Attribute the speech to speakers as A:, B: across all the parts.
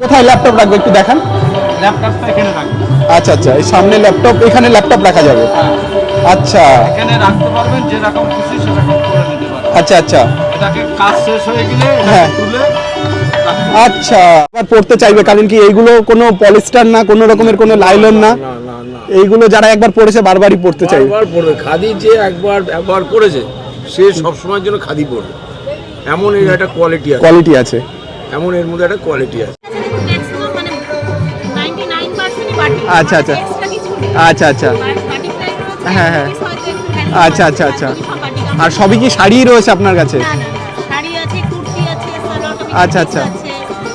A: কোথায় ল্যাপটপ রাখবে একটু দেখান?
B: ল্যাপটপটা এখানে রাখবেন
A: আচ্ছা আচ্ছা এই সামনে ল্যাপটপ এখানে ল্যাপটপ রাখা যাবে। আচ্ছা।
B: এখানে রাখতে পারবেন যে রকম খুশি সেরকম করে নিতে পারবেন।
A: আচ্ছা আচ্ছা।
B: এটাকে কাজ শেষ হয়ে গেলে
A: হ্যাঁ।
B: তুলে
A: আচ্ছা আবার পড়তে চাইবে কারণ কি এইগুলো কোনো পলিস্টার না কোনো রকমের কোনো লাইলন না।
C: না না না।
A: এইগুলো যারা একবার পড়েছে বারবারই পড়তে চাইবে
C: বারবার পড়বে। খাদি যে একবার ব্যবহার করেছে সে সবসময়ের জন্য খাদি পড়বে। এমন এর একটা কোয়ালিটি আছে।
A: কোয়ালিটি আছে।
C: এমন এর মধ্যে একটা কোয়ালিটি আছে।
A: আচ্ছা, আচ্ছা। আচ্ছা আচ্ছা। হ্যাঁ, হ্যাঁ। আচ্ছা, আচ্ছা, আচ্ছা। আর সবই কি শাড়িই রয়েছে আপনার কাছে?
D: না না না। শাড়ি আছে কুর্তি আছে সালোয়ার কামিজ
A: আচ্ছা, আচ্ছা।
D: আছে।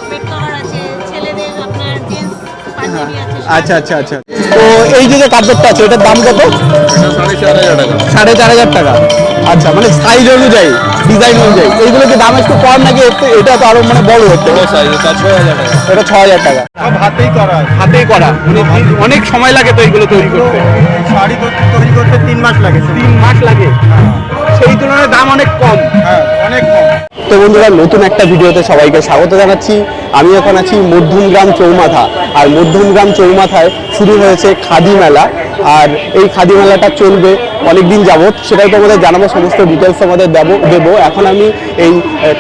D: পেট কভার আছে ছেলেদের আপনার জিন্স পাঞ্জাবি আছে
A: আচ্ছা আচ্ছা আচ্ছা। তো এই যে যে কার্পেটটা আছে এটার দাম কত?
C: সাড়ে চার হাজার টাকা।
A: সাড়ে চার হাজার টাকা। আচ্ছা মানে সাইজ অনুযায়ী। ডিজাইন অনুযায়ী। এইগুলো কি দাম একটু কম নাকি একটু এটা তো আরও মানে বড় হচ্ছে।
C: এটা
A: ছ হাজার টাকা।
B: সব হাতেই করা
A: হাতেই করা। মানে অনেক সময় লাগে তো এইগুলো তৈরি করতে।
B: শাড়ি তৈরি করতে তিন মাস লাগে
A: তিন মাস লাগে। সেই তুলনায় দাম অনেক কম।
B: হ্যাঁ অনেক কম।
A: তো বন্ধুরা নতুন একটা ভিডিওতে সবাইকে স্বাগত জানাচ্ছি। আমি এখন আছি মধ্যমগ্রাম চৌমাথা। আর মধ্যমগ্রাম চৌমাথায় শুরু হয়েছে খাদি মেলা। আর এই খাদি মেলাটা চলবে অনেক দিন যাবৎ। সেটাই তোমাদের জানাব সমস্ত ডিটেলস আমাদের দেবো দেবো। এখন আমি এই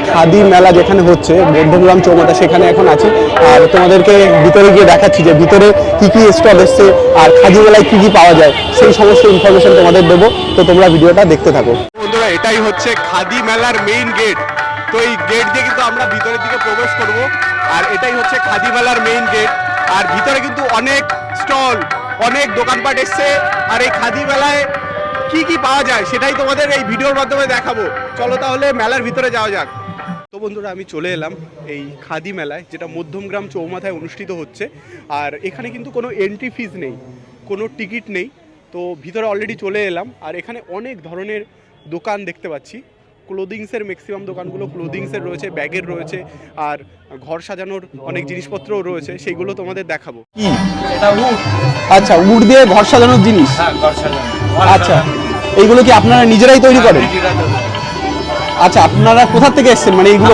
A: খাদি মেলা যেখানে হচ্ছে মধ্যমগ্রাম চৌমাথা, সেখানে এখন আছি। আর তোমাদেরকে ভিতরে গিয়ে দেখাচ্ছি যে ভিতরে কি কি স্টল এসছে আর খাদি মেলায় কি কি পাওয়া যায়, সেই সমস্ত ইনফরমেশন তোমাদের দেবো। তো তোমরা ভিডিওটা দেখতে থাকো। বন্ধুরা, এটাই হচ্ছে খাদি মেলার মেইন গেট তো এই গেট দিয়ে কিন্তু আমরা ভিতরের দিকে প্রবেশ করব। আর এটাই হচ্ছে খাদি মেলার মেইন গেট আর ভিতরে কিন্তু অনেক স্টল অনেক দোকানপাট এসছে। আর এই খাদি মেলায় কি কি পাওয়া যায় সেটাই তোমাদের এই ভিডিওর মাধ্যমে দেখাবো। চলো তাহলে মেলার ভিতরে যাওয়া যাক। তো বন্ধুরা আমি চলে এলাম এই খাদি মেলায় যেটা মধ্যমগ্রাম চৌমাথায় অনুষ্ঠিত হচ্ছে। আর এখানে কিন্তু কোনো এন্ট্রি ফিজ নেই কোনো টিকিট নেই। তো ভিতরে অলরেডি চলে এলাম আর এখানে অনেক ধরনের দোকান দেখতে পাচ্ছি। ক্লোদিংসের ম্যাক্সিমাম দোকানগুলো ক্লোদিংসের রয়েছে ব্যাগের রয়েছে আর ঘর সাজানোর অনেক জিনিসপত্রও রয়েছে সেইগুলো তোমাদের দেখাবো। কি?
B: এটা উড
A: আচ্ছা উড দিয়ে ঘর সাজানোর জিনিস?
B: হ্যাঁ ঘর সাজানো।
A: আচ্ছা। এইগুলো কি আপনারা নিজেরাই তৈরি করেন? আচ্ছা আপনারা কোথা থেকে এসেছেন? মানে এইগুলো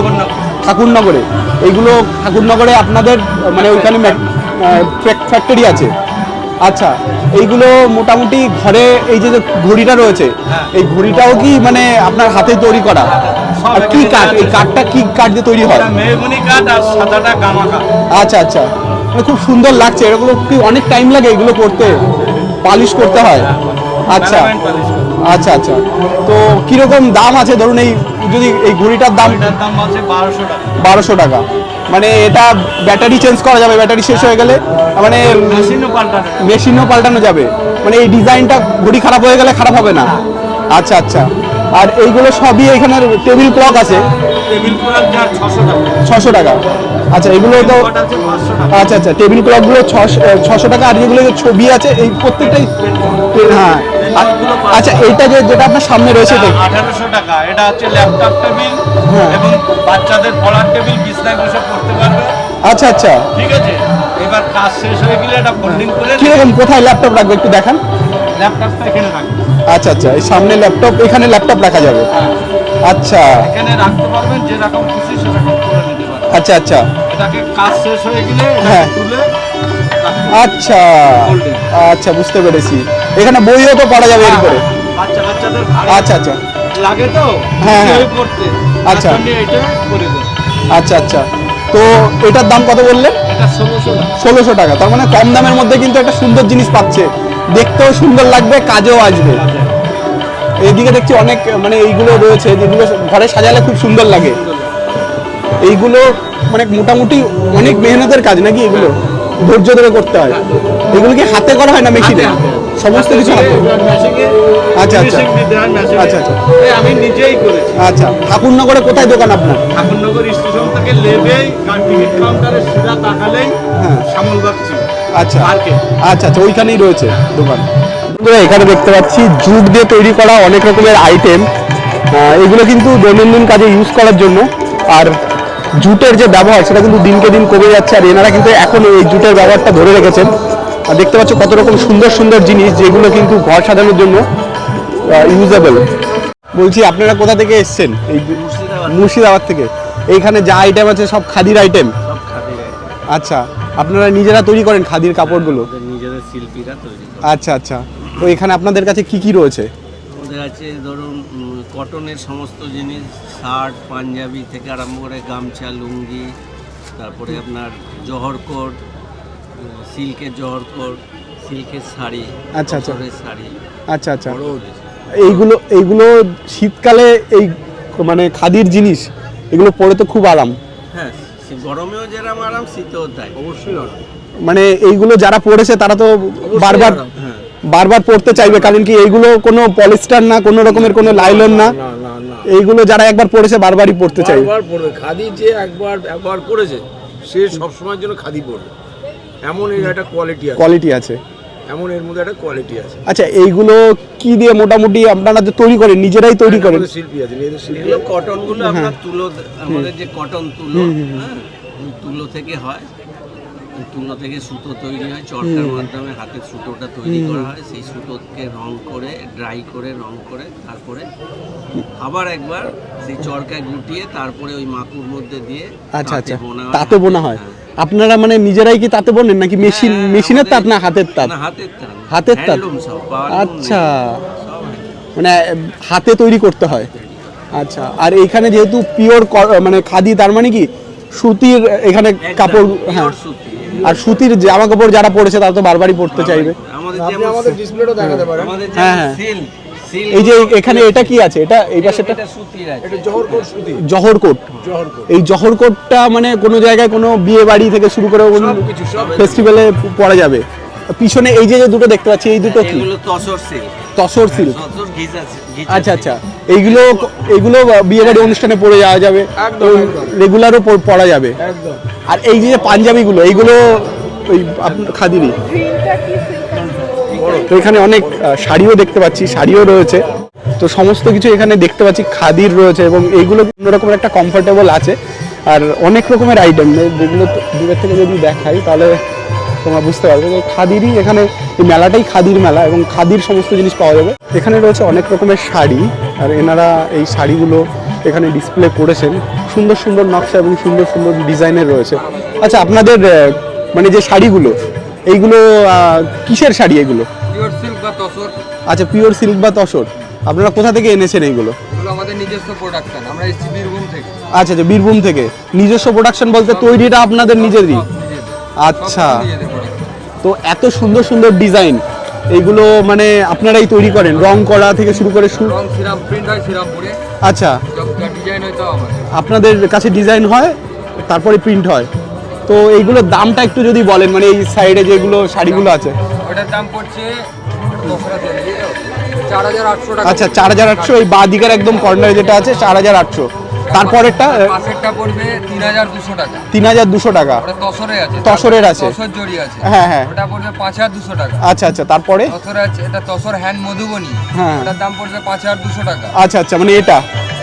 B: ঠাকুরনগরে।
A: এইগুলো ঠাকুরনগরে আপনাদের মানে ওইখানে ফ্যাক্টরি আছে। আচ্ছা এইগুলো মোটামুটি ঘরে এই যে ঘড়িটা রয়েছে
B: হ্যাঁ।
A: এই ঘড়িটাও কি মানে আপনার হাতে তৈরি করা? আর কি কাঠ? এই কাঠটা কি কাঠ দিয়ে তৈরি হয়?
B: এটা কাঠ আর সাদাটা গামা কাঠ
A: আচ্ছা আচ্ছা। মানে খুব সুন্দর লাগছে। এরকম কি অনেক টাইম লাগে এগুলো করতে। পালিশ করতে হয়। আচ্ছা। আচ্ছা আচ্ছা। তো কীরকম দাম আছে? ধরুন এই যদি এই ঘড়িটার দাম
B: দাম আছে বারোশো টাকা।
A: বারোশো টাকা। মানে এটা ব্যাটারি চেঞ্জ করা যাবে? ব্যাটারি শেষ হয়ে গেলে? মানে
B: মেশিনও পাল্টানো
A: মেশিনও পাল্টানো যাবে? মানে এই ডিজাইনটা ঘড়ি খারাপ হয়ে গেলে খারাপ হবে না? আচ্ছা আচ্ছা। আর এইগুলো সবই এখানে টেবিল ক্লক আছে?
B: টেবিল ক্লক যা ছশো টাকা।
A: ছশো টাকা। আচ্ছা এগুলো তো আচ্ছা আচ্ছা। টেবিল ক্লকগুলো ছশো টাকা আর যেগুলো যে ছবি আছে এই প্রত্যেকটাই হ্যাঁ। আচ্ছা এইটা যে যেটা আপনার সামনে রয়েছে এটা
B: আঠারোশো টাকা। এটা হচ্ছে ল্যাপটপ টেবিল
A: হ্যাঁ।
B: এবং বাচ্চাদের পড়ার টেবিল বিছনায় বসে পড়তে পারবে।
A: আচ্ছা আচ্ছা।
B: ঠিক আছে? এবার কাজ শেষ হয়ে গেলে এটা ফোল্ডিং করে
A: কীরকম কোথায় ল্যাপটপ রাখবে একটু দেখান।
B: ল্যাপটপটা এখানে রাখবে।
A: আচ্ছা আচ্ছা। এই সামনে ল্যাপটপ এখানে ল্যাপটপ রাখা যাবে। আচ্ছা।
B: এখানে রাখতে পারবেন যে রকম খুশি সেরকম করে নিতে পারবেন।
A: আচ্ছা আচ্ছা।
B: এটাকে কাজ শেষ হয়ে গেলে
A: হ্যাঁ।
B: তুলে
A: আচ্ছা। আচ্ছা বুঝতে পেরেছি। এখানে বইও তো পড়া যাবে এর করে
B: বাচ্চা বাচ্চাদের
A: আচ্ছা আচ্ছা।
B: লাগে তো?
A: হ্যাঁ, হ্যাঁ। আচ্ছা।
B: এটা করে
A: আচ্ছা আচ্ছা। তো এটার দাম কত বললেন
B: ষোলোশো টাকা।
A: ষোলোশো টাকা। তার মানে কম দামের মধ্যে কিন্তু একটা সুন্দর জিনিস পাচ্ছে। দেখতেও সুন্দর লাগবে কাজেও আসবে। এইদিকে দেখছি অনেক মানে এইগুলো রয়েছে যেগুলো ঘরে সাজালে খুব সুন্দর লাগে। এইগুলো মানে মোটামুটি অনেক মেহনতের কাজ নাকি এগুলো? ধৈর্য ধরে করতে হয়। এগুলো কি হাতে করা হয় না মেশিনে সমস্ত কিছু হাতে। আচ্ছা, আচ্ছা। আচ্ছা, আচ্ছা।
B: আমি নিজেই করেছি।
A: আচ্ছা ঠাকুরনগরে কোথায় দোকান আপনার?
B: ঠাকুরনগর স্টেশন থেকে লেবেই টিকিট কাউন্টারে সিধা তাকালেই
A: হ্যাঁ।
B: শ্যামলবাগ
A: আচ্ছা। আচ্ছা আচ্ছা ওইখানেই রয়েছে দোকান। এখানে দেখতে পাচ্ছি জুট দিয়ে তৈরি করা অনেক রকমের আইটেম এগুলো কিন্তু দৈনন্দিন কাজে ইউজ করার জন্য। আর জুটের যে ব্যবহার সেটা কিন্তু দিনকে দিন কমে যাচ্ছে আর এনারা কিন্তু এখন এই জুটের ব্যবহারটা ধরে রেখেছেন। আর দেখতে পাচ্ছ কত রকম সুন্দর সুন্দর জিনিস যেগুলো কিন্তু ঘর সাজানোর জন্য ইউজেবল বলছি আপনারা কোথা থেকে এসেছেন? এই মুর্শিদাবাদ। থেকে। এইখানে যা আইটেম আছে সব খাদির আইটেম আচ্ছা আপনারা নিজেরা তৈরি করেন খাদির কাপড়গুলো?
E: নিজেদের শিল্পীরা তৈরি
A: আচ্ছা আচ্ছা। তো এখানে আপনাদের কাছে কি কি রয়েছে?
E: আমাদের আছে ধরুন কটনের সমস্ত জিনিস শার্ট পাঞ্জাবি থেকে আরম্ভ করে গামছা লুঙ্গি তারপরে আপনার জহরকোট সিল্কের জহরকোট সিল্কের শাড়ি
A: আচ্ছা, আচ্ছা।
E: শাড়ি
A: আচ্ছা আচ্ছা। এইগুলো এইগুলো শীতকালে এই মানে খাদির জিনিস এগুলো পরে তো খুব আরাম
E: হ্যাঁ গরমেও যেরকম আরাম শীতেও তাই
C: অবশ্যই আরাম।
A: মানে এইগুলো যারা পড়েছে তারা তো বারবার। বারবার পড়তে চাইবে কারণ কি এইগুলো কোনো পলিস্টার না কোনো রকমের কোনো লাইলন না।
C: না না না।
A: এইগুলো যারা একবার পড়েছে বারবারই পড়তে চাইবে।
C: খাদি যে একবার ব্যবহার করেছে সে সবসময়ের জন্য খাদি পরবে এমন এর একটা কোয়ালিটি আছে।
A: কোয়ালিটি আছে।
C: এমন এর মধ্যে একটা কোয়ালিটি আছে।
A: আচ্ছা এইগুলো কি দিয়ে মোটামুটি আপনারা যে তৈরি করেন নিজেরাই তৈরি করেন?
C: আমাদের শিল্পী আছে নিজেদের শিল্পী
E: এগুলো কটনগুলো আপনার তুলো আমাদের যে কটন তুলো হ্যাঁ তুলো থেকে হয়। তুলো থেকে সুতো তৈরি হয় চরকার মাধ্যমে হাতের সুতোটা তৈরি করা হয়। সেই সুতোকে রং করে ড্রাই করে রং করে তারপরে আবার একবার সেই চরকায় গুটিয়ে তারপরে ওই মাকুর মধ্যে দিয়ে
A: আচ্ছা আচ্ছা। তাতে বোনা হয়।
E: হ্যাঁ।
A: আপনারা মানে নিজেরাই কি তাতে বোনেন নাকি মেশিন
E: হ্যাঁ,
A: মেশিনের তাঁত না হাতের তাঁত?
E: হাতের তাঁত
A: হাতের আচ্ছা। মানে হাতে তৈরি করতে হয়। আচ্ছা আর এখানে যেহেতু পিওর মানে খাদি তার মানে কি সুতির এখানে কাপড় হ্যাঁ।
E: সুতি।
A: আর সুতির জামা কাপড় যারা পরেছে তারা তো বারবারই পরতে চাইবে।
E: আমাদের
C: ডিসপ্লেটা দেখাতে পারেন।
A: হ্যাঁ, হ্যাঁ।
E: সিল্ক
A: এই যে এখানে এটা কি আছে? এটা এই পাশেটা
E: এটা সুতির আছে।
C: এটা জহরকোট সুতি।
A: জহরকোট।
C: জহরকোট।
A: এই জহরকোটটা মানে কোনো জায়গায় কোনো বিয়ে বাড়ি থেকে শুরু করে
C: সবকিছু, সব
A: ফেস্টিভ্যালে পরা যাবে। পিছনে এই যে যে দুটো দেখতে পাচ্ছি এই দুটো কি?
E: এগুলো তসর সিল্ক
A: তসর সিল্ক
E: ঘিচা
A: আচ্ছা আচ্ছা। এইগুলো এইগুলো বিয়ে বাড়ি অনুষ্ঠানে পরে যাওয়া যাবে। রেগুলারও পরা যাবে। আর এই যে পাঞ্জাবিগুলো এইগুলো ওই খাদিরই তো এখানে অনেক শাড়িও দেখতে পাচ্ছি শাড়িও রয়েছে। তো সমস্ত কিছু এখানে দেখতে পাচ্ছি খাদির রয়েছে এবং এইগুলো অন্যরকমের একটা কমফোর্টেবল আছে। আর অনেক রকমের আইটেম যেগুলো দূরের থেকে যদি দেখাই তাহলে তোমরা বুঝতে পারবে যে খাদিরই এখানে এই মেলাটাই খাদির মেলা এবং খাদির সমস্ত জিনিস পাওয়া যাবে। এখানে রয়েছে অনেক রকমের শাড়ি আর এনারা এই শাড়িগুলো এখানে ডিসপ্লে করেছেন। সুন্দর সুন্দর নকশা এবং সুন্দর সুন্দর ডিজাইনের রয়েছে। আচ্ছা আপনাদের মানে যে শাড়িগুলো এইগুলো কিসের শাড়ি এগুলো?
F: পিওর সিল্ক বা তসর।
A: আচ্ছা পিওর সিল্ক বা তসর। আপনারা কোথা থেকে এনেছেন এইগুলো?
F: আমাদের নিজস্ব প্রোডাকশন আমরা বীরভূম থেকে।
A: আচ্ছা আচ্ছা বীরভূম থেকে। নিজস্ব প্রোডাকশন বলতে তৈরিটা আপনাদের নিজেরই। আচ্ছা। তো এত সুন্দর সুন্দর ডিজাইন এইগুলো মানে আপনারাই তৈরি করেন রং করা থেকে শুরু করে শু
F: রং সিরাম প্রিন্ট হয় সিরামপুরে
A: আচ্ছা।
F: ডিজাইন হয়
A: আপনাদের কাছে ডিজাইন হয় তারপরে প্রিন্ট হয়। তো এইগুলোর দামটা একটু যদি বলেন মানে এই সাইডে যেগুলো শাড়িগুলো আছে।
F: ওটার দাম পড়ছে চার হাজার আটশো টাকা
A: আচ্ছা চার হাজার আটশো এই বাঁ দিকের একদম কর্নারে যেটা আছে চার হাজার আটশো। তারপরেরটা
F: পাশেরটা পড়বে তিন হাজার দুশো টাকা।
A: তিন হাজার দুশো টাকা।
F: ওটা তসরে আছে
A: তসরের আছে।
F: তসর জড়ি আছে।
A: হ্যাঁ, হ্যাঁ।
F: ওটা পড়বে পাঁচ হাজার দুশো টাকা।
A: আচ্ছা আচ্ছা তারপরে?
F: তসরে আছে এটা তসর হ্যান্ড মধুবনী।
A: হ্যাঁ।
F: ওটার দাম পড়বে পাঁচ হাজার দুশো টাকা।
A: আচ্ছা আচ্ছা মানে এটা?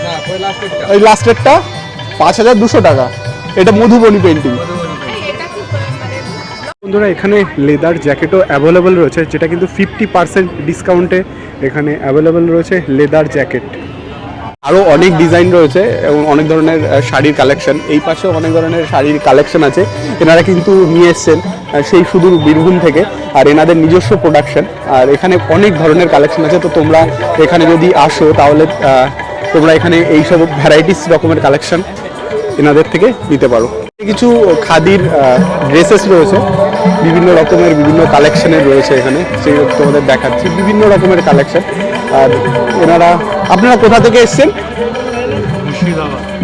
F: না ওই লাস্টেরটা।
A: ওই লাস্টেরটা? পাঁচ হাজার দুশো টাকা। এটা মধুবনী
D: মানে
A: বন্ধুরা এখানে লেদার জ্যাকেটও অ্যাভেলেবেল রয়েছে যেটা কিন্তু ফিফটি পার্সেন্ট ডিসকাউন্টে এখানে অ্যাভেলেবেল রয়েছে লেদার জ্যাকেট আরও অনেক ডিজাইন রয়েছে এবং অনেক ধরনের শাড়ির কালেকশন এই পাশেও অনেক ধরনের শাড়ির কালেকশন আছে। এনারা কিন্তু নিয়ে এসছেন সেই সুদূর বীরভূম থেকে, আর এনাদের নিজস্ব প্রোডাকশন আর এখানে অনেক ধরনের কালেকশন আছে। তো তোমরা এখানে যদি আসো, তাহলে তোমরা এখানে এইসব ভ্যারাইটিস রকমের কালেকশন এনাদের থেকে নিতে পারো। কিছু খাদির ড্রেসেস রয়েছে। বিভিন্ন রকমের বিভিন্ন কালেকশনের রয়েছে এখানে। সেই তোমাদের দেখাচ্ছি। বিভিন্ন রকমের কালেকশন আর এনারা আপনারা কোথা থেকে এসছেন?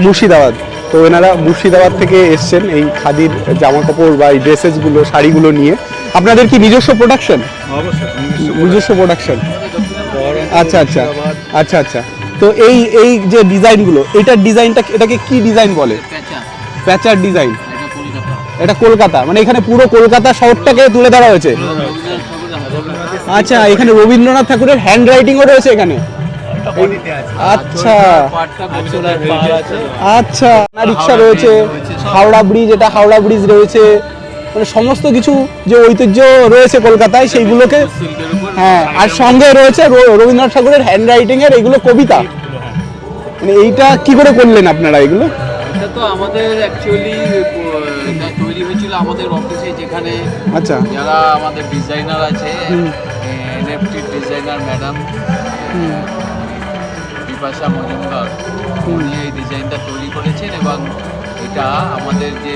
A: মুর্শিদাবাদ। তো এনারা মুর্শিদাবাদ থেকে এসছেন এই খাদির জামা কাপড় বা এই ড্রেসেসগুলো শাড়িগুলো নিয়ে। আপনাদের কি নিজস্ব প্রোডাকশন নিজস্ব প্রোডাকশন আচ্ছা আচ্ছা আচ্ছা আচ্ছা। তো এই এই যে ডিজাইনগুলো এটার ডিজাইনটা এটাকে কি ডিজাইন বলে? প্যাচার ডিজাইন। এটা কলকাতা। মানে এখানে পুরো কলকাতা শহরটাকে তুলে ধরা হয়েছে? আচ্ছা এখানে রবীন্দ্রনাথ ঠাকুরের হ্যান্ড রাইটিংও রয়েছে এখানে। আচ্ছা। আচ্ছা রিক্সা রয়েছে হাওড়া ব্রিজ এটা হাওড়া ব্রিজ রয়েছে মানে সমস্ত কিছু যে ঐতিহ্য রয়েছে কলকাতায় সেইগুলোকে হ্যাঁ আর সঙ্গে রয়েছে রবীন্দ্রনাথ ঠাকুরের হ্যান্ড রাইটিং এর এগুলো কবিতা। মানে এইটা কি করে করলেন আপনারা এগুলো?
G: এটা তো আমাদের অ্যাকচুয়ালি তৈরি হয়েছিল
E: আমাদের অফিসে যেখানে
A: আচ্ছা।
E: যারা আমাদের ডিজাইনার আছে ডিজাইনার ম্যাডাম। বিপাশা মজুমদার উনি এই ডিজাইনটা তৈরি করেছেন এবং এটা আমাদের যে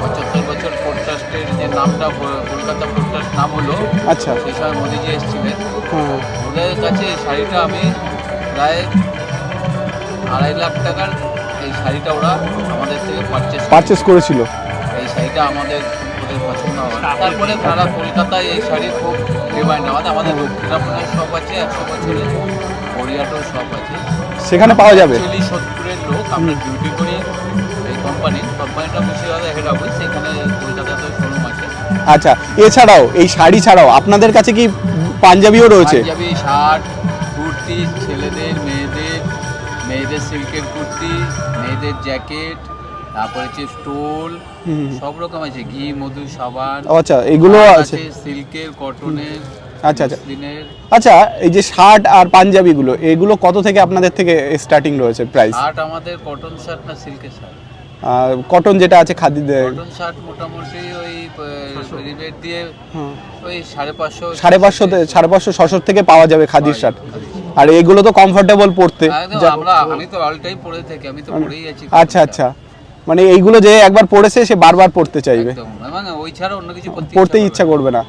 E: পঁচাত্তর বছর পোডকাস্টের যে নামটা কলকাতা পোডকাস্ট নাম হলো
A: আচ্ছা।
E: সেই সময় মোদিজি এসেছিলেন। ওদের কাছে এই শাড়িটা আমি প্রায় আড়াই লাখ টাকার এই শাড়িটা ওরা আমাদের থেকে পারচেস
A: পারচেস করেছিল।
E: এই শাড়িটা আমাদের ওদের পছন্দ হয়। তারপরে তারা কলকাতায় এই শাড়ি খুব ডিমান্ড আমাদের আমাদের দক্ষিণাপনের শপ আছে একশো বছরের হরিয়াটেও শপ আছে।
A: সেখানে পাওয়া যাবে?
E: অ্যাকচুয়ালি সোদপুরের লোক আমরা ডিউটি করি এই কোম্পানি কোম্পানিটা মুর্শিদাবাদে হেড অফিস সেখানে কলকাতাতে শোরুম আছে।
A: আচ্ছা এছাড়াও এই শাড়ি ছাড়াও আপনাদের কাছে কি পাঞ্জাবিও রয়েছে?
E: পাঞ্জাবি শার্ট কুর্তি ছেলেদের মেয়েদের মেয়েদের সিল্কের কুর্তি মেয়েদের জ্যাকেট তারপরে হচ্ছে স্টোল সব রকম আছে ঘি মধু সাবান
A: আচ্ছা এগুলো আছে।
E: সিল্কের কটনের
A: আচ্ছা আচ্ছা। আচ্ছা এই যে শার্ট আর পাঞ্জাবিগুলো এগুলো কত থেকে আপনাদের থেকে স্টার্টিং রয়েছে প্রাইস
E: শার্ট আমাদের কটন শার্ট না সিল্কের শার্ট?
A: কটন যেটা আছে খাদি
E: কটন শার্ট মোটামুটি ওই রিবেট দিয়ে। ওই সাড়ে পাঁচশো
A: সাড়ে পাঁচশোতে সাড়ে পাঁচশো ছশোর থেকে পাওয়া যাবে খাদির শার্ট। আর এগুলো তো কমফোর্টেবল পড়তে
E: আমরা আমি তো অল টাইম পরে থাকি আমি তো পরেই আছি
A: আচ্ছা আচ্ছা। মানে এইগুলো যে একবার পড়েছে সে বারবার পড়তে চাইবে।
E: এবং ওই ছাড়া অন্য কিছু
A: পড়তেই ইচ্ছা করবে না।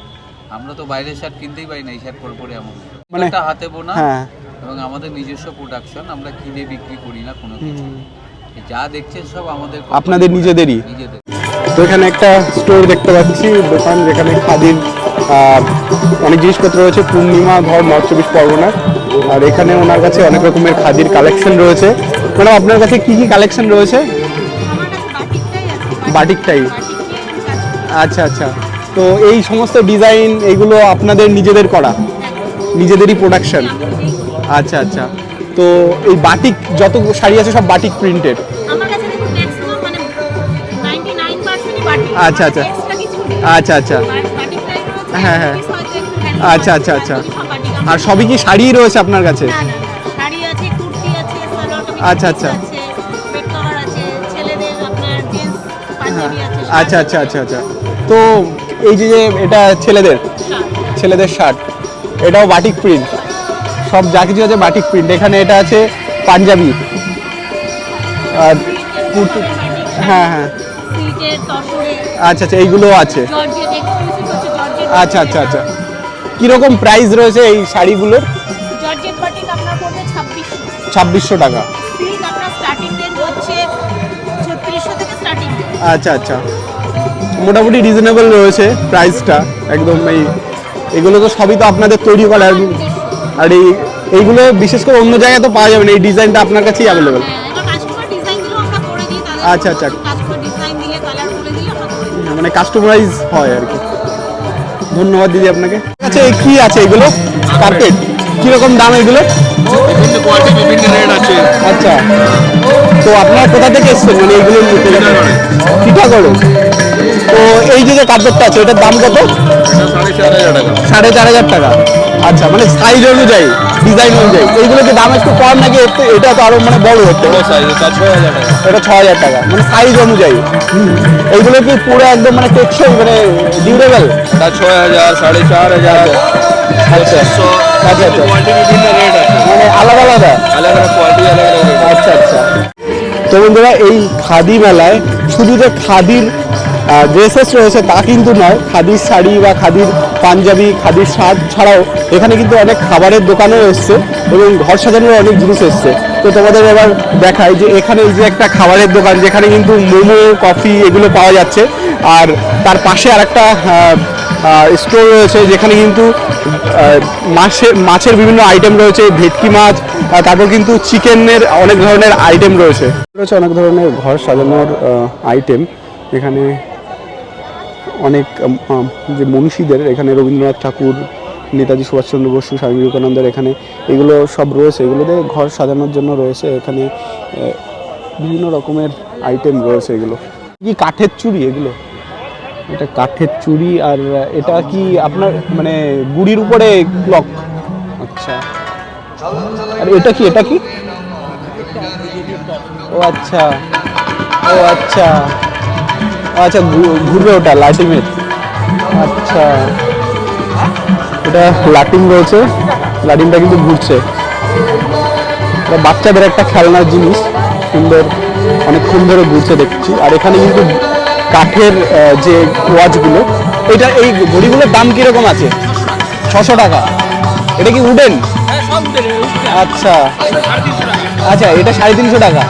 E: আমরা তো বাইরের শার্ট কিনতেই পারি না এই শার্ট পরে পরে এমন।
A: মানে-
E: মানে হাতে বোনা
A: হ্যাঁ।
E: এবং আমাদের নিজস্ব প্রোডাকশন আমরা কিনে বিক্রি করি না কোনো কিছু। যা দেখছেন সব আমাদের
A: আপনাদের নিজেদেরই? তো এখানে একটা স্টোর দেখতে পাচ্ছি দোকান যেখানে খাদির অনেক জিনিসপত্র রয়েছে পূর্ণিমা ধর নর্থ চব্বিশ পরগনা। আর এখানে ওনার কাছে অনেক রকমের খাদির কালেকশন রয়েছে। ম্যাডাম আপনার কাছে কি কি কালেকশন রয়েছে?
D: বাটিক করি।
A: আচ্ছা আচ্ছা তো এই সমস্ত ডিজাইন এগুলো আপনাদের নিজেদের করা নিজেদেরই প্রোডাকশন। আচ্ছা আচ্ছা তো এই বাটিক যত শাড়ি আছে সব বাটিক প্রিন্টেড
D: মানে 99% বাটিক
A: আচ্ছা, আচ্ছা। আচ্ছা আচ্ছা হ্যাঁ, হ্যাঁ। আচ্ছা, আচ্ছা, আচ্ছা। আর সবই কি শাড়িই রয়েছে আপনার কাছে আচ্ছা, আচ্ছা। আচ্ছা আচ্ছা আচ্ছা আচ্ছা। তো এই যে যে এটা ছেলেদের ছেলেদের শার্ট এটাও বাটিক প্রিন্ট সব যা কিছু আছে বাটিক প্রিন্ট এখানে এটা আছে পাঞ্জাবি। আর হ্যাঁ হ্যাঁ। আচ্ছা আচ্ছা এইগুলো আছে। আচ্ছা আচ্ছা আচ্ছা। কীরকম প্রাইস রয়েছে এই শাড়িগুলোর?
D: জর্জেট বাটিক আপনার পড়বে 2600
A: ছাব্বিশশো টাকা।
D: সিল্ক আপনার স্টার্টিং রেঞ্জ হচ্ছে 3600 থেকে স্টার্টিং
A: আচ্ছা আচ্ছা। মোটামুটি রিজনেবল রয়েছে প্রাইসটা একদম এই এগুলো তো সবই তো আপনাদের তৈরি করা আর- আর এই এইগুলো বিশেষ করে অন্য জায়গায় তো পাওয়া যাবে না এই ডিজাইনটা আপনার কাছেই অ্যাভেলেবেল
D: করে
A: আচ্ছা, আচ্ছা।
D: করে করে
A: মানে কাস্টমাইজ হয় আর কি। ধন্যবাদ দিদি আপনাকে। আচ্ছা এই কি আছে এগুলো? কার্পেট কীরকম দাম এগুলো?
C: বিভিন্ন কোয়ালিটি বিভিন্ন রেট আছে।
A: আচ্ছা। তো আপনারা কোথা থেকে এসছেন? মানে এইগুলো নিতে টিটাগড়ে তো এই যে যে কার্পেটটা আছে এটার দাম কত?
C: সাড়ে চার হাজার টাকা।
A: আচ্ছা মানে সাইজ অনুযায়ী ডিজাইন অনুযায়ী এইগুলো কি দাম একটু কম নাকি এটা তো আরও মানে বড় হচ্ছে?
C: এটা
A: ছ হাজার টাকা। মানে সাইজ অনুযায়ী। এইগুলো কি পুরো একদম মানে টেকসই মানে ডিউরেবল
C: ছয় হাজার সাড়ে চার হাজার।
A: আচ্ছা আচ্ছা। আচ্ছা
C: আছে।
A: মানে আলাদা আলাদা?
C: আলাদা কোয়ালিটি আলাদা
A: আচ্ছা আচ্ছা। তো বন্ধুরা এই খাদি মেলায় শুধু যে খাদির ড্রেসেস রয়েছে তা কিন্তু নয়। খাদির শাড়ি বা খাদির পাঞ্জাবি, খাদির শার্ট ছাড়াও এখানে কিন্তু অনেক খাবারের দোকানও এসছে এবং ঘর সাজানোর অনেক জিনিস এসছে। তো তোমাদের এবার দেখায় যে এখানে যে একটা খাবারের দোকান, যেখানে কিন্তু মোমো, কফি এগুলো পাওয়া যাচ্ছে। আর তার পাশে আর একটা স্টোর রয়েছে, যেখানে কিন্তু মাছের মাছের বিভিন্ন আইটেম রয়েছে, ভেটকি মাছ তারপর কিন্তু চিকেনের অনেক ধরনের আইটেম রয়েছে। রয়েছে অনেক ধরনের ঘর সাজানোর আইটেম এখানে অনেক যে মনীষীদের এখানে রবীন্দ্রনাথ ঠাকুর, নেতাজি সুভাষচন্দ্র বসু, স্বামী বিবেকানন্দের এখানে, এগুলো সব রয়েছে। এগুলোতে ঘর সাজানোর জন্য রয়েছে এখানে বিভিন্ন রকমের আইটেম রয়েছে এগুলো। কি কাঠের চুড়ি এগুলো? এটা কাঠের চুড়ি আর, এটা কি আপনার মানে গুড়ির উপরে ক্লক আচ্ছা। আর এটা কি এটা কি? ও আচ্ছা। ও আচ্ছা। আচ্ছা ঘুরবে ওটা লাইটিংয়ের আচ্ছা। এটা লাটিম রয়েছে লাটিমটা কিন্তু ঘুরছে। বাচ্চাদের একটা খেলনার জিনিস, সুন্দর অনেকক্ষণ ধরে ঘুরছে দেখছি। আর এখানে কিন্তু কাঠের যে ওয়াচগুলো, এটা এই ঘড়িগুলোর দাম কীরকম আছে? ছশো টাকা। এটা কি উডেন? আচ্ছা। আচ্ছা এটা সাড়ে তিনশো টাকা।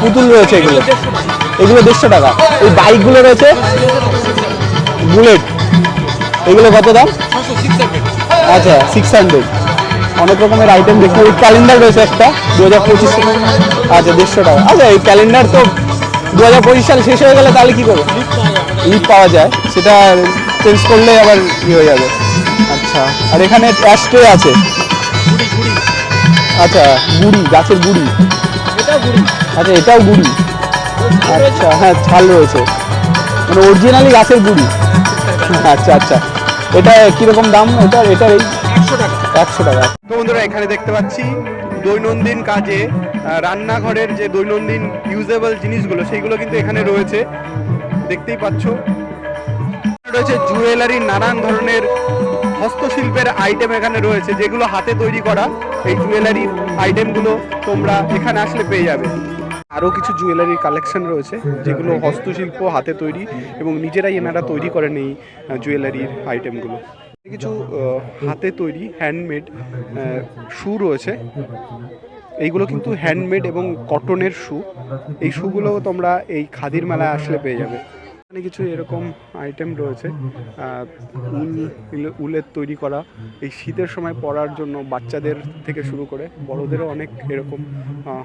A: পুতুল রয়েছে এগুলো। এগুলো দেড়শো টাকা। এই বাইকগুলো রয়েছে বুলেট। এগুলো কত দাম? আচ্ছা সিক্স হান্ড্রেড অনেক রকমের আইটেম দেখতে ওই ক্যালেন্ডার রয়েছে একটা দু হাজার পঁচিশ আচ্ছা দেড়শো টাকা। আচ্ছা এই ক্যালেন্ডার তো দু হাজার পঁচিশ সাল শেষ হয়ে গেলে তাহলে কী করব? লিপ পাওয়া যায়। সেটা চেঞ্জ করলে আবার ইয়ে হয়ে যাবে। আচ্ছা আর এখানে অ্যাস্ট্রে আছে। আচ্ছা গুড়ি গাছের গুড়ি। আচ্ছা এটাও গুড়ি। আচ্ছা হ্যাঁ ছাল রয়েছে। মানে অরিজিনালি গাছের গুড়ি। আচ্ছা আচ্ছা। এটা কীরকম দাম? এটা এটার এই একশো টাকা। একশো টাকা। তো বন্ধুরা এখানে দেখতে পাচ্ছি দৈনন্দিন কাজে রান্নাঘরের যে দৈনন্দিন ইউজেবল জিনিসগুলো সেইগুলো কিন্তু এখানে রয়েছে। দেখতেই পাচ্ছ। রয়েছে জুয়েলারি নানান ধরনের হস্তশিল্পের আইটেম এখানে রয়েছে যেগুলো হাতে তৈরি করা এই জুয়েলারি আইটেমগুলো তোমরা এখানে আসলে পেয়ে যাবে। আরও কিছু জুয়েলারির কালেকশন রয়েছে, যেগুলো হস্তশিল্প হাতে তৈরি এবং নিজেরাই এনারা তৈরি করেন এই জুয়েলারির আইটেমগুলো কিছু হাতে তৈরি হ্যান্ডমেড শু রয়েছে। এইগুলো কিন্তু হ্যান্ডমেড এবং কটনের শু এই শুগুলো তোমরা এই খাদির মেলায় আসলে পেয়ে যাবে। এখানে কিছু এরকম আইটেম রয়েছে। উল, উল- উলের তৈরি করা। এই শীতের সময় পরার জন্য বাচ্চাদের থেকে শুরু করে, বড়দেরও অনেক এরকম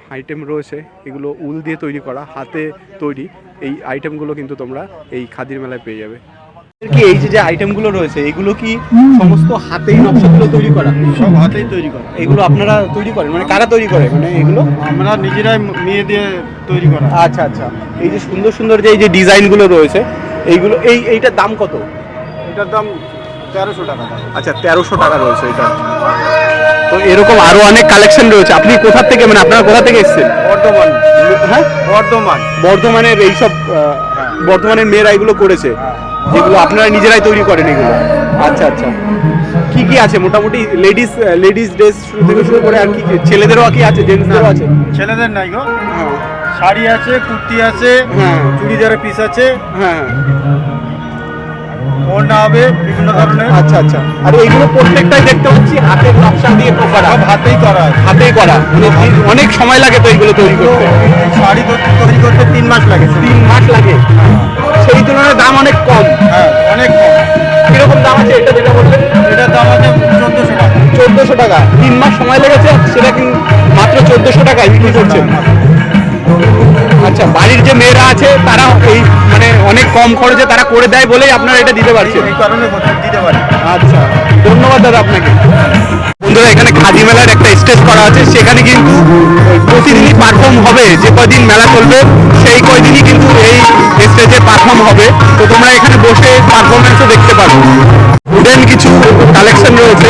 A: আইটেম রয়েছে। এগুলো উল দিয়ে তৈরি করা, হাতে তৈরি। এই আইটেমগুলো কিন্তু তোমরা এই খাদির মেলায় পেয়ে যাবে। কি এই যে যে আইটেমগুলো রয়েছে এগুলো কি সমস্ত হাতেই নকশাগুলো তৈরি করা?
B: সব হাতেই তৈরি করা।
A: এগুলো আপনারা তৈরি করেন? মানে কারা তৈরি করে মানে এগুলো?
B: আমরা নিজেরাই মেয়ে দিয়ে তৈরি করা।
A: আচ্ছা আচ্ছা। এই যে সুন্দর সুন্দর যে এই যে ডিজাইনগুলো রয়েছে এইগুলো এই এইটার দাম কত?
B: এটার দাম তেরোশো টাকা।
A: আচ্ছা তেরোশো টাকা রয়েছে এটা। তো এরকম আরও অনেক কালেকশন রয়েছে। আপনি কোথা থেকে মানে আপনারা কোথা থেকে এসেছেন?
B: বর্ধমান।
A: হ্যাঁ?
B: বর্ধমান।
A: বর্ধমানের এইসব বর্ধমানের মেয়েরা এগুলো করেছে। যেগুলো আপনারা নিজেরাই তৈরি করেন এগুলো। আচ্ছা আচ্ছা। কি কি আছে? মোটামুটি লেডিস লেডিস ড্রেস শুরু থেকে শুরু করে আর কি? ছেলেদেরও কি আছে? জেন্টসদেরও আছে?
B: ছেলেদের নাই গো।
A: হ্যাঁ।
B: শাড়ি আছে কুর্তি আছে
A: হ্যাঁ।
B: চুড়িদারের পিস আছে।
A: হ্যাঁ।
B: ওড়না হবে বিভিন্ন ধরনের।
A: আচ্ছা আচ্ছা। আর এইগুলো প্রত্যেকটাই দেখতে পাচ্ছি হাতে নকশা দিয়ে করা।
B: সব হাতেই করা
A: হাতেই করা। মানে অনেক সময় লাগে তো এইগুলো তৈরি করতে।
B: শাড়ি তৈরি করতে তিন মাস লাগে
A: তিন মাস লাগে। সেই তুলনায় দাম অনেক কম।
B: হ্যাঁ অনেক কম।
A: কীরকম দাম আছে এটা যেটা বললেন?
B: এটার দাম আছে চোদ্দোশো টাকা।
A: চোদ্দোশো টাকা। তিন মাস সময় লেগেছে সেটা কিন্তু মাত্র চোদ্দোশো টাকায় বিক্রি করছেন। আচ্ছা বাড়ির যে মেয়েরা আছে তারা এই মানে অনেক কম খরচে তারা করে দেয় বলেই আপনারা এটা দিতে পারছেন।
B: এই কারণে দিতে পারি।
A: আচ্ছা ধন্যবাদ দাদা আপনাকে। বন্ধুরা, এখানে খাদি মেলার একটা স্টেজ করা আছে। সেখানে কিন্তু প্রতিদিনই পারফর্ম হবে। যে কয়দিন মেলা চলবে, সেই কয়দিনই কিন্তু এই স্টেজে পারফর্ম হবে। তো তোমরা এখানে বসে পারফরমেন্সও দেখতে পারো। উডেন কিছু কালেকশন রয়েছে।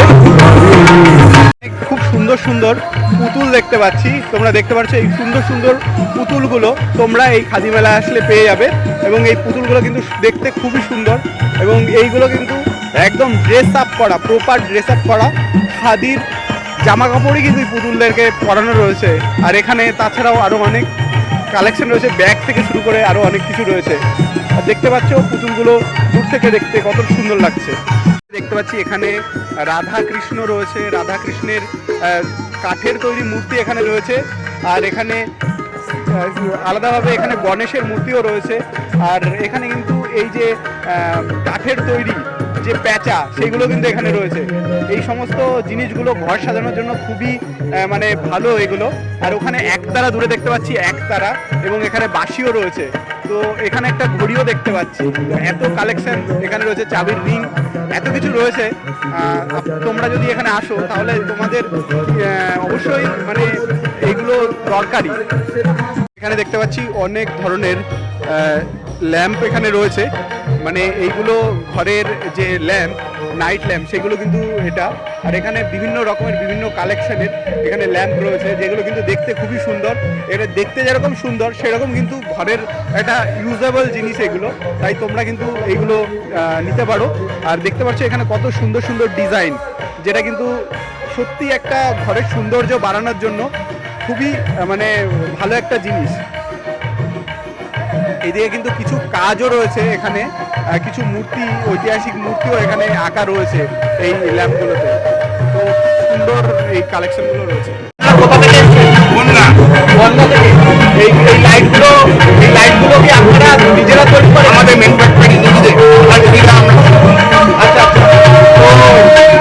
A: খুব সুন্দর সুন্দর পুতুল দেখতে পাচ্ছি। তোমরা দেখতে পাচ্ছ এই সুন্দর সুন্দর পুতুলগুলো তোমরা এই খাদি মেলায় আসলে পেয়ে যাবে এবং এই পুতুলগুলো কিন্তু দেখতে খুবই সুন্দর এবং এইগুলো কিন্তু একদম ড্রেস আপ করা প্রপার ড্রেস আপ করা খাদির জামা কাপড়ই কিন্তু পুতুলদেরকে পরানো রয়েছে। আর এখানে তাছাড়াও আরও অনেক কালেকশন রয়েছে। ব্যাগ থেকে শুরু করে আরও অনেক কিছু রয়েছে। আর দেখতে পাচ্ছ পুতুলগুলো দূর থেকে দেখতে কত সুন্দর লাগছে। দেখতে পাচ্ছি এখানে রাধা কৃষ্ণ রয়েছে। রাধা কৃষ্ণের কাঠের তৈরি মূর্তি এখানে রয়েছে। আর এখানে আলাদাভাবে এখানে গণেশের মূর্তিও রয়েছে। আর এখানে কিন্তু এই যে কাঠের তৈরি যে প্যাঁচা, সেগুলো কিন্তু এখানে রয়েছে। এই সমস্ত জিনিসগুলো ঘর সাজানোর জন্য খুবই মানে ভালো এগুলো। আর ওখানে একতারা দূরে দেখতে পাচ্ছি, একতারা, এবং এখানে বাঁশিও রয়েছে। তো এখানে একটা ঘড়িও দেখতে পাচ্ছি। এত কালেকশন এখানে রয়েছে, চাবির রিং এত কিছু রয়েছে। তোমরা যদি এখানে আসো, তাহলে তোমাদের অবশ্যই মানে এগুলো দরকারি এখানে দেখতে পাচ্ছি অনেক ধরনের ল্যাম্প এখানে রয়েছে। মানে এইগুলো ঘরের যে ল্যাম্প, নাইট ল্যাম্প, সেগুলো কিন্তু এটা। আর এখানে বিভিন্ন রকমের বিভিন্ন কালেকশনের এখানে ল্যাম্প রয়েছে, যেগুলো কিন্তু দেখতে খুবই সুন্দর। এটা দেখতে যেরকম সুন্দর, সেরকম কিন্তু ঘরের একটা ইউজেবল জিনিস এগুলো। তাই তোমরা কিন্তু এইগুলো নিতে পারো। আর দেখতে পাচ্ছ এখানে কত সুন্দর সুন্দর ডিজাইন, যেটা কিন্তু সত্যি একটা ঘরের সৌন্দর্য বাড়ানোর জন্য খুবই মানে ভালো একটা জিনিস। এদিকে কিন্তু কিছু কাজও রয়েছে এখানে কিছু মূর্তি ঐতিহাসিক মূর্তিও এখানে আঁকা রয়েছে এই ল্যাম্পগুলোতে। তো সুন্দর এই কালেকশনগুলো রয়েছে। এই এই লাইটগুলো এই লাইটগুলো কি আপনারা নিজেরা তৈরি করেন? আমাদের নিজেদের আচ্ছা আচ্ছা।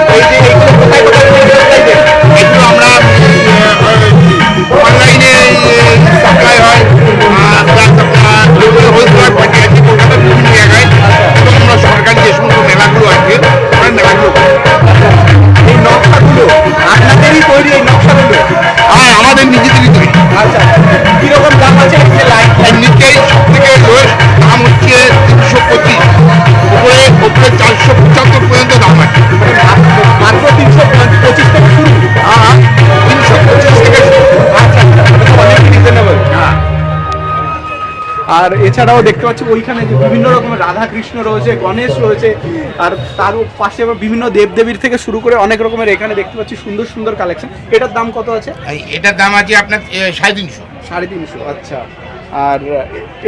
A: তো এই যে এইগুলো কোথায় কোথায় table চাইছেন?
G: এগুলো আমরা আমাদের নিজেদেরই তৈরি
A: আচ্ছা কীরকম দাম আছে?
G: আর থেকে
A: আর এছাড়াও দেখতে পাচ্ছি ওইখানে যে বিভিন্ন রকমের রাধা কৃষ্ণ রয়েছে গণেশ রয়েছে আর তার পাশে আবার বিভিন্ন দেবদেবীর থেকে শুরু করে অনেক রকমের এখানে দেখতে পাচ্ছি সুন্দর সুন্দর কালেকশন এটার দাম কত আছে?
G: এটার দাম আছে আপনার সাড়ে তিনশো।
A: সাড়ে তিনশো আচ্ছা। আর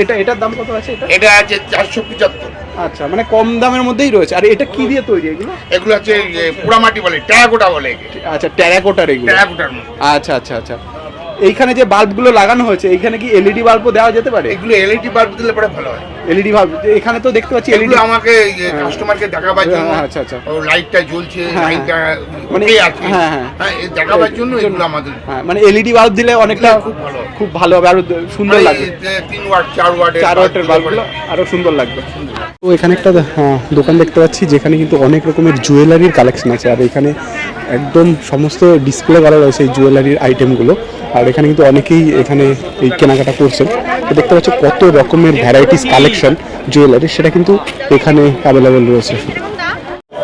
A: এটা এটার দাম কত আছে এটা?
G: এটা আছে চারশো পঁচাত্তর।
A: আচ্ছা মানে কম দামের মধ্যেই রয়েছে। আর এটা কি দিয়ে তৈরি এগুলো?
G: এগুলো হচ্ছে পোড়ামাটি বলে টেরাকোটা বলে
A: আচ্ছা টেরাকোটার এগুলো।
G: টেরাকোটার
A: আচ্ছা আচ্ছা আচ্ছা। এইখানে যে বাল্বগুলো লাগানো হয়েছে এইখানে কি এলইডি বাল্বও দেওয়া যেতে পারে?
G: এগুলো এলইডি বাল্ব দিলে পরে ভালো হয়।
A: এলইডি বাল্ব এখানে তো দেখতে পাচ্ছি এলইডি
G: আমাকে কাস্টমারকে দেখাবার জন্য।
A: হ্যাঁ, আচ্ছা, আচ্ছা।
G: ও লাইটটা জ্বলছে
A: হ্যাঁ,
G: লাইটটা
A: মানে-
G: মানে আছে।
A: হ্যাঁ, হ্যাঁ।
G: হ্যাঁ দেখাবার জন্য এগুলো আমাদের।
A: হ্যাঁ মানে এলইডি বাল্ব দিলে অনেকটা
G: খুব ভালো।
A: খুব ভালো হবে আরও সুন্দর লাগবে।
G: এই যে তিন ওয়াট চার ওয়াটের
A: চার ওয়াটের বাল্বগুলো আরও সুন্দর লাগবে। তো এখানে একটা হ্যাঁ, দোকান দেখতে পাচ্ছি যেখানে কিন্তু অনেক রকমের জুয়েলারির কালেকশন আছে। আর এখানে একদম সমস্ত ডিসপ্লে করা রয়েছে এই জুয়েলারির আইটেমগুলো আর এখানে কিন্তু অনেকেই এখানে এই কেনাকাটা করছেন। তো দেখতে পাচ্ছ কত রকমের ভ্যারাইটিস কালেকশন জুয়েলারি সেটা কিন্তু এখানে অ্যাভেলেবেল রয়েছে।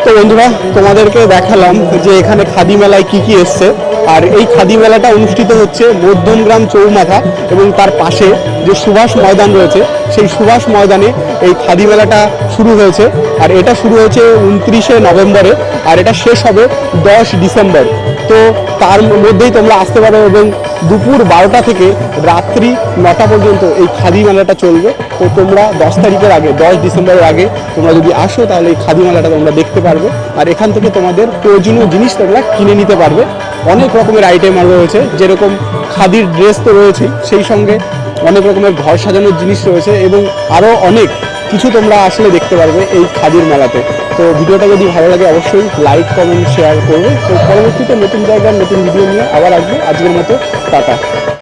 A: তো বন্ধুরা, তোমাদেরকে দেখালাম যে এখানে খাদি মেলায় কি কি এসছে। আর এই খাদি মেলাটা অনুষ্ঠিত হচ্ছে মধ্যমগ্রাম চৌমাথা এবং তার পাশে যে সুভাষ ময়দান রয়েছে, সেই সুভাষ ময়দানে এই খাদি মেলাটা শুরু হয়েছে। আর এটা শুরু হয়েছে উনত্রিশে নভেম্বরে, আর এটা শেষ হবে দশ ডিসেম্বর। তো তার মধ্যেই তোমরা আসতে পারো এবং দুপুর বারোটা থেকে রাত্রি নটা পর্যন্ত এই খাদি মেলাটা চলবে। তো তোমরা দশ তারিখের আগে, দশ ডিসেম্বরের আগে তোমরা যদি আসো, তাহলে এই খাদি মেলাটা তোমরা দেখতে পারবে। আর এখান থেকে তোমাদের প্রয়োজনীয় জিনিস তোমরা কিনে নিতে পারবে। অনেক রকমের আইটেম আর রয়েছে। যেরকম খাদির ড্রেস তো রয়েছে সেই সঙ্গে অনেক রকমের ঘর সাজানোর জিনিস রয়েছে এবং আরও অনেক কিছু তোমরা আসলে দেখতে পারবে এই খাদির মেলাতে। তো ভিডিওটা যদি ভালো লাগে অবশ্যই লাইক কমেন্ট শেয়ার করবে। তো পরবর্তীতে নতুন জায়গার নতুন ভিডিও নিয়ে আবার আসবে। আজকের মতো, টাটা।